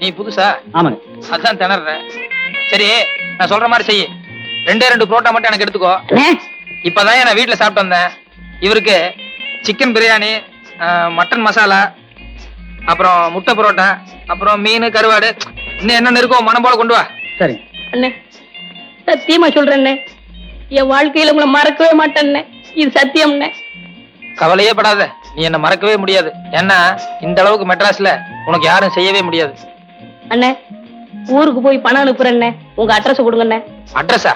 நீ புதுசா? ஆமாங்க. அதான் திணறேன் சரி நான் சொல்ற மாதிரி செய். ரெண்டே ரெண்டு புரோட்டா மட்டும் எனக்கு எடுத்துக்கோ. இப்பதான் நான் வீட்டுல சாப்பிட்டு வந்தேன். இவருக்கு சிக்கன் பிரியாணி மட்டன் மசாலா அப்புறம் முட்டை புரோட்டா அப்புறம் மீன் கருவாடு. இன்னும் என்னென்ன இருக்கோ மனம் போல கொண்டு வா. சரி. அண்ணே சத்தியமா சொல்றேன்னே. என் வாழ்க்கையில உங்களை மறக்கவே மாட்டேன்னே. இது சத்தியம்ண்ணே கவலையே படாத. நீ என்ன மறக்கவே முடியாது. ஏன்னா இந்த அளவுக்கு மெட்ராஸ்ல உனக்கு யாரும் செய்யவே முடியாது. அண்ணே ஊருக்கு போய் பணம் அனுப்புறேன்னே உங்க அட்ரஸ் கொடுங்க அட்ரஸா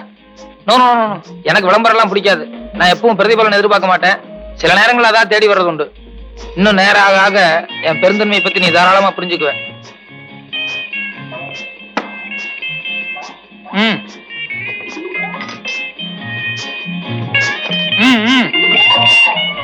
நோ நோ நோ, எனக்கு விளம்பரம் எல்லாம் பிடிக்காது. நான் எப்பவும் பிரதிபலன் எதிர்பார்க்க மாட்டேன். சில நேரங்கள் அதான் தேடி வர்றது உண்டு. இன்னும் நேரம் ஆக ஆக என் பெருந்தன்மையை பத்தி நீ தாராளமா புரிஞ்சுக்குவேன். ம் ம், ம். ம்,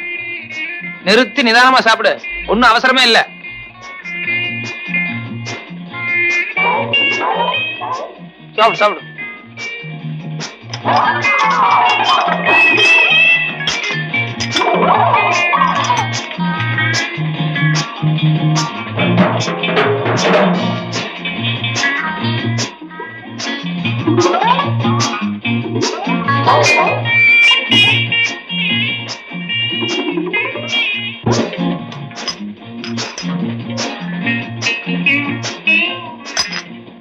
நிறுத்தி நிதானமா சாப்பிடு. ஒண்ணும் அவசரமே இல்ல. சாப்பிடு சாப்பிடு.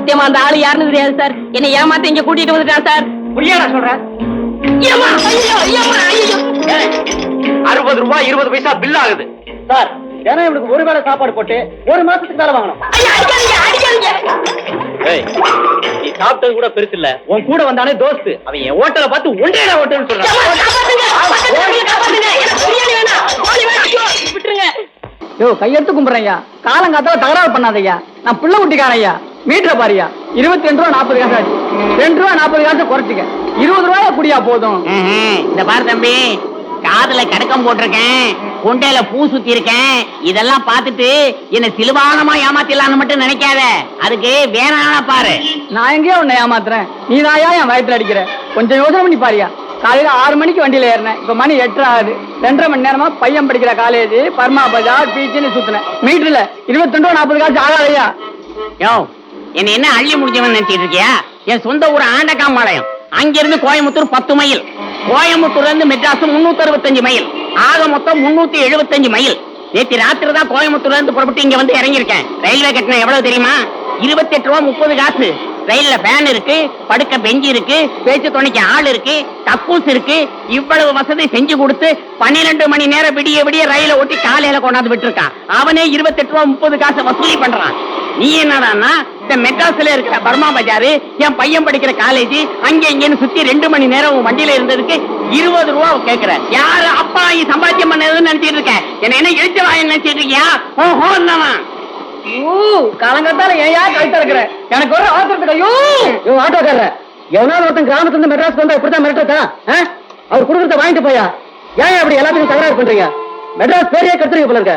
சத்தியமா அந்த ஆளு யாருன்னு தெரியாது சார். என்னை ஏமாத்த இங்க கூட்டிட்டு வந்துட்டான் சார். புரியா நான் சொல்றேன் ஐயம்மா, ஐயோ, ஐயம்மா, ஐயோ. அறுபது ரூபாய் இருபது பைசா பில் ஆகுது. சார் தினம் இவனுக்கு ஒரு வேளை சாப்பாடு போட்டு ஒரு மாசத்துக்கு மேல வாங்கணும். ஐயா, நீ சாப்பிட்டது கூட பெருசு இல்ல. உன் கூட வந்தானே தோஸ்து. அவன் என் ஹோட்டலை பார்த்து ஒன்றே ஹோட்டல்னு ஏம்மா, சொல்றான். ஐயோ. யோ கையெடுத்து கும்பிடுறையா காலங்காத்தால தகராறு பண்ணாதய்யா நான் புள்ள குட்டிக்காரையா மீட்டரை பாரியா இருபத்தி ரெண்டு ரூபா நாற்பது காசு ஆச்சு. ரெண்டு ரூபா நாற்பது காசு குறைச்சிக்க. இருபது ரூபாயா குடியா போதும். இந்த பாரு தம்பி காதுல கடக்கம் போட்டிருக்கேன் கொண்டையில பூ சுத்தி இருக்கேன் இதெல்லாம் பார்த்துட்டு என்ன சிலுவானமா ஏமாத்திடலாம்னு மட்டும் நினைக்காத. அதுக்கு வேணான பாரு. நான் எங்கேயோ உன்னை ஏமாத்துறேன். நீ தாயா என் வயத்துல அடிக்கிற. கொஞ்சம் யோசனை பண்ணி பாரியா காலையில ஆறு மணிக்கு வண்டியில ஏறினேன். இப்ப மணி எட்டு ஆகுது. ரெண்டரை மணி நேரமா பையன் படிக்கிற காலேஜ் பர்மா பஜார் பீச்சுன்னு சுத்தினேன். மீட்டர்ல இருபத்தி ரெண்டு நாற்பது காசு ஆகாதையா யோ என்ன என்ன அள்ளி முடிஞ்சவன் நினைச்சிட்டு இருக்கியா? என் சொந்த ஊர் ஆண்டகாம்பாளையம். அங்கிருந்து கோயம்புத்தூர் பத்து மைல். கோயம்புத்தூர்ல இருந்து மெட்ராஸ் முன்னூத்தி அறுபத்தஞ்சு மைல். ஆக மொத்தம் முன்னூத்தி எழுபத்தஞ்சு மைல். நேற்று ராத்திரி தான் கோயம்புத்தூர்ல இருந்து புறப்பட்டு இங்க வந்து இறங்கியிருக்கேன். ரயில்வே கட்டணம் எவ்வளவு தெரியுமா? இருபத்தி எட்டு ரூபா முப்பது காசு. ரயில்ல ஃபேன் இருக்கு படுக்க பெஞ்சு இருக்கு பேச்சு துணைக்கு ஆள் இருக்கு கக்கூஸ் இருக்கு. இவ்வளவு வசதி செஞ்சு கொடுத்து பன்னிரெண்டு மணி நேரம் விடிய விடிய ரயில ஓட்டி காலையில கொண்டாந்து விட்டுருக்கான் அவனே இருபத்தெட்டு ரூபா முப்பது காசு வசூலி பண்றான். நீ என்னடான்னா இந்த மெட்ராஸ்ல இருக்கிற பர்மா பஜாரு என் பையன் படிக்கிற காலேஜ் அங்க இங்கன்னு சுத்தி ரெண்டு மணி நேரம் வண்டியில இருந்ததுக்கு இருபது ரூபா கேக்குற. யாரு அப்பா சம்பாத்தியம் பண்ணதுன்னு நினைச்சிட்டு இருக்க. என்ன என்ன எழுத்து வாயன்னு நினைச்சிட்டு இருக்கியா? ஓஹோ ஓ காலங்காத்தால ஏயா கழுத்த இருக்கிற எனக்கு ஒரு அவசரத்துக்கு ஐயோ ஆட்டோக்காரர எவனாவது ஒருத்தன் கிராமத்துல இருந்து மெட்ராஸ் வந்தா இப்படித்தான் மிரட்டா அவர் கொடுக்கறத வாங்கிட்டு போயா? ஏன் அப்படி எல்லாத்துக்கும் தகராறு பண்றீங்க? மெட்ராஸ் பேரையே கத்துறீங்க போல இருக்க.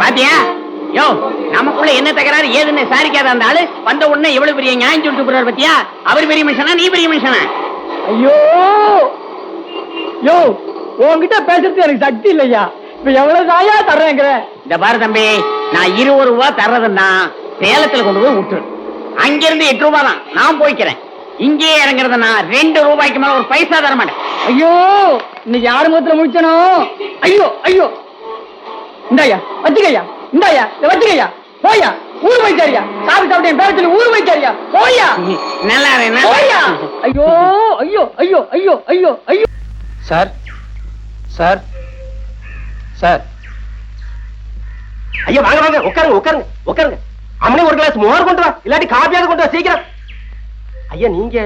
பாத்தியா? யோ நமக்குள்ள என்ன தகராறு? ஏதுன்னு சாரிக்காத அந்த ஆளு. வந்த உடனே எவ்வளவு பெரிய நியாயம் சொல்லிட்டு போறாரு பாத்தியா? அவர் பெரிய மனுஷனா நீ பெரிய மனுஷனா? ஐயோ! யோ உன்கிட்ட பேசுறது எனக்கு சக்தி இல்லையா? இப்ப எவ்வளவு தாயா தர்றேங்கிற? இந்த பாரு தம்பி நான் இருபது ரூபா தர்றதுன்னா சேலத்துல கொண்டு போய் விட்டுரு. அங்கிருந்து எட்டு ரூபா தான். நான் போய்க்கிறேன். இங்கே இறங்குறதுன்னா ரெண்டு ரூபாய்க்கு மேல ஒரு பைசா தர மாட்டேன் ஐயோ இன்னைக்கு யாரு முகத்துல முடிச்சனோ ஐயோ ஐயோ! இந்தாயா வச்சுக்கையா. இந்தாயா இதை வச்சுக்கையா போயா ஊர் வைக்காரியா சாப்பிட்டு சாப்பிட்டு என் பேர சொல்லி ஊர் வைக்காரியா போயா. நல்லா போயா. ஐயோ ஐயோ ஐயோ ஐயோ ஐயோ ஐயோ. Sir sir sir. ஐயா வாங்க வாங்க உட்காருங்க உட்காருங்க உட்காருங்க. அம்மனே ஒரு கிளாஸ் மோர் கொண்டு வா இல்லாட்டி காப்பியாவது கொண்டு வா சீக்கிரம். ஐயா நீங்க.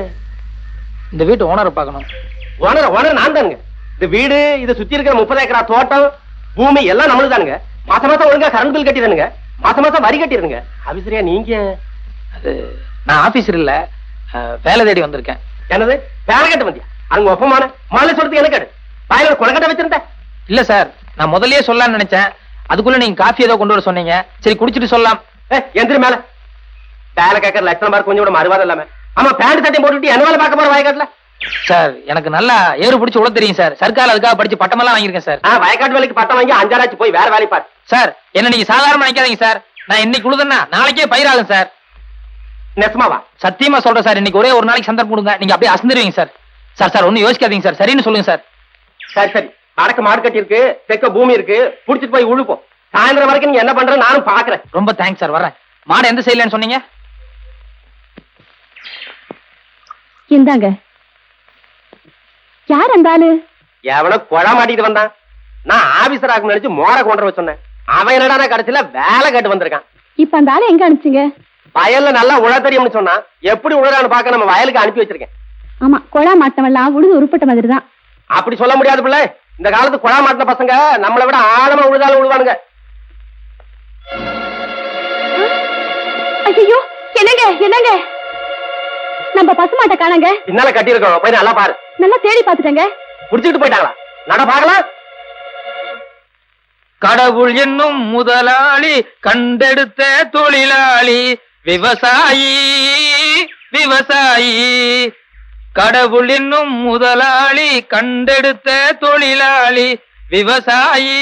இந்த வீட்டு ஓனரை பார்க்கணும். ஓனர் ஓனர் நான் தானுங்க. இந்த வீடு இதை சுத்தி இருக்கிற முப்பது ஏக்கரா தோட்டம் பூமி எல்லாம் நம்மளுக்கு தானுங்க மாசம் மாசம் ஒழுங்கா கரண்ட் பில் கட்டிடுங்க மாசம் மாசம் வரி கட்டிடுங்க அபிசரியா நீங்க? அது நான் ஆபீசர் இல்ல. வேலை தேடி வந்திருக்கேன். என்னது? வேலை கட்ட வந்தியா? அங்க ஒப்பமான. மாலை சொல்றது எனக்கு கேடு வாயில கொலக்கட்டை வச்சிருந்தேன் இல்ல சார். நான் முதல்லயே சொல்லலாம்னு நினைச்சேன். அதுக்குள்ள நீங்க காஃபி ஏதோ கொண்டு வர சொன்னீங்க. சரி குடிச்சிட்டு சொல்லலாம். எந்திரி மேல. வேலை கேட்கற லட்சணம் பாரு கொஞ்சம் கூட மறுவாதம் இல்லாம. ஆமா பேண்ட் சட்டையும் போட்டுட்டு என்ன வேலை பார்க்க போற வயக்காட்டுல? சார் எனக்கு நல்லா ஏறு பிடிச்சி உள்ள தெரியும் சார். சர்க்கார் அதுக்காக படிச்சு பட்டமெல்லாம் வாங்கியிருக்கேன் சார். ஆ, வயக்காட்டு வேலைக்கு பட்டம் வாங்கி அஞ்சாராச்சு போய் வேற வேலை பாரு. சார் என்ன நீங்க சாதாரணமா நினைக்காதீங்க சார். நான் இன்னைக்கு உழுதுன்னா நாளைக்கே பயிராகும் சார். நெசமாவா சத்தியமா சொல்றேன் சார் இன்னைக்கு ஒரே ஒரு நாளைக்கு சந்தர்ப்பம் கொடுங்க. நீங்க அப்படியே அசந்துருவீங்க சார். சார் சார் ஒன்னும் யோசிக்காதீங்க சார். சரின்னு சொல்லுங்க சார். சரி சரி. வடக்கு மாடு கட்டி இருக்கு தெக்க பூமி இருக்கு. புடிச்சிட்டு போய் உழுப்போம். சாயந்தரம் வரைக்கும் நீங்க என்ன பண்ற நானும் பாக்குறேன். ரொம்ப தேங்க்ஸ் சார் வரேன் மாடு எந்த சைட்லன்னு சொன்னீங்க? இந்தாங்க. யார் அந்த ஆளு? எவனோ குழா மாட்டிட்டு வந்தான். நான் ஆபீசர் ஆகும் நினைச்சு மோர கொண்டு வர சொன்னேன். அவன் என்னடா கடைசியில வேலை கட்டு வந்திருக்கான். இப்ப அந்த ஆளை எங்க அனுப்பிச்சீங்க? வயல்ல நல்லா உழ தெரியும்னு சொன்னான். எப்படி உழறான்னு பார்க்க நம்ம வயலுக்கு அனுப்பி வச்சிருக்கேன். ஆமா கொழா மாட்டவெல்லாம் உழுது உருப்பட்ட மாதிரி தான் அப்படி சொல்ல முடியாது பிள்ளை. இந்த காலத்து குழா மாட்டின பசங்க நம்மளை விட ஆழமா உழுதாலும் உழுவானுங்க. ஐயோ என்னங்க என்னங்க? நம்ம பசுமாட்டை காணங்க. பின்னால கட்டியிருக்கோம். போய் நல்லா பாரு. நல்லா தேடி பாத்துட்டேங்க புடிச்சுட்டு போயிட்டாங்களா? நட பாக்கலாம் கடவுள் என்னும் முதலாளி கண்டெடுத்த தொழிலாளி விவசாயி விவசாயி. கடவுள் என்னும் முதலாளி கண்டெடுத்த தொழிலாளி விவசாயி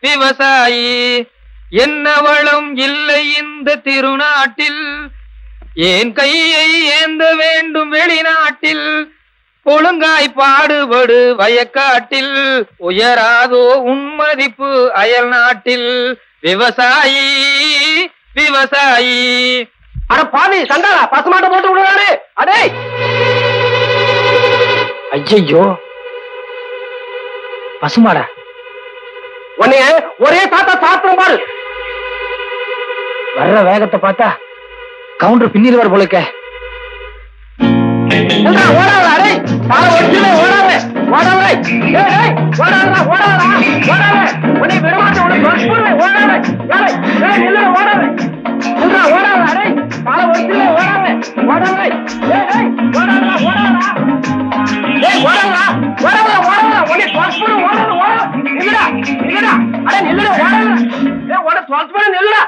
விவசாயி. என்ன வளம் இல்லை இந்த திருநாட்டில் ஏன் கையை ஏந்த வேண்டும் வெளிநாட்டில்? ஒழுங்காய் பாடுபடு வயக்காட்டில் உயராதோ உன்மதிப்பு அயல் நாட்டில். விவசாயி விவசாயி. அட பாவி சண்டாளா பசுமாட்டை போட்டு விடுறாரு அடே! ஐயோ பசுமாடா உன்னைய ஒரே தாத்தா சாத்திரம் பாரு. வர்ற வேகத்தை பார்த்தா கவுண்டர் பின்னிடுவார் போலுக்க ஓடாத நில்லுடா ஓடாத நில்லுடா ஓடாத அடே கால ஒட்டில ஓடாத நில்லுடா.